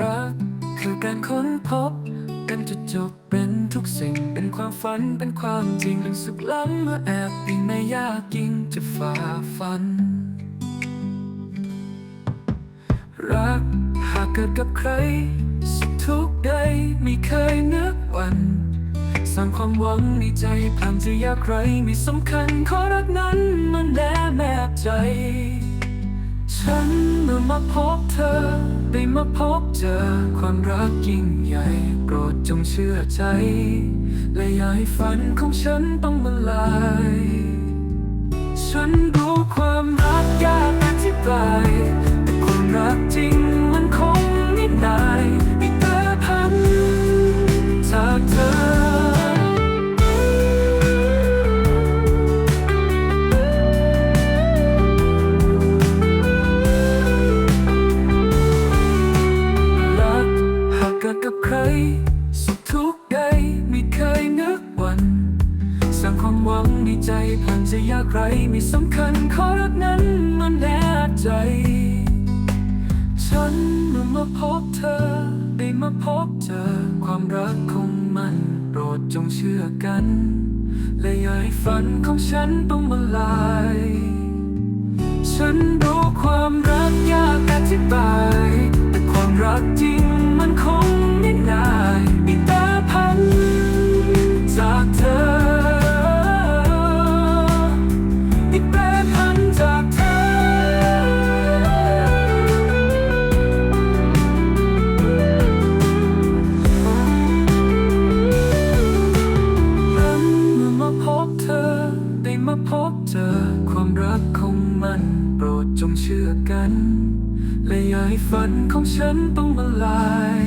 รักคือการค้นพบกันจุจบเป็นทุกสิ่งเป็นความฝันเป็นความจริงเรื่องสุขล้ำเมื่อแอบยิ่งไม่ยากยิ่งจะฝ่าฟัน รักหากเกิดกับใคร ร้างความหวังในใจผ่านจะยากไรไม่สำคัญขอรักนั้นมันแน่แนบใจ ฉันเมื่อมาพบเธอ ได้มาพบเจอความรักยิ่งใหญ่โปรดจงเชื่อใจ และอย่าให้ฝันของฉันต้องมาลาย ในใจผ่านจะยากไรไม่สำคัญขอรักนั้นมันแน่ใจ ฉันเมื่อมาพบเธอได้มาพบเจอความรักของมันโปรดจงเชื่อกัน และอย่าให้ฝันของฉันต้องมาลาย ฉันรู้ความรักยากอธิบาย แต่ความรักจริง จงเชื่อกัน และอย่าให้ฝันของฉันต้องมาลาย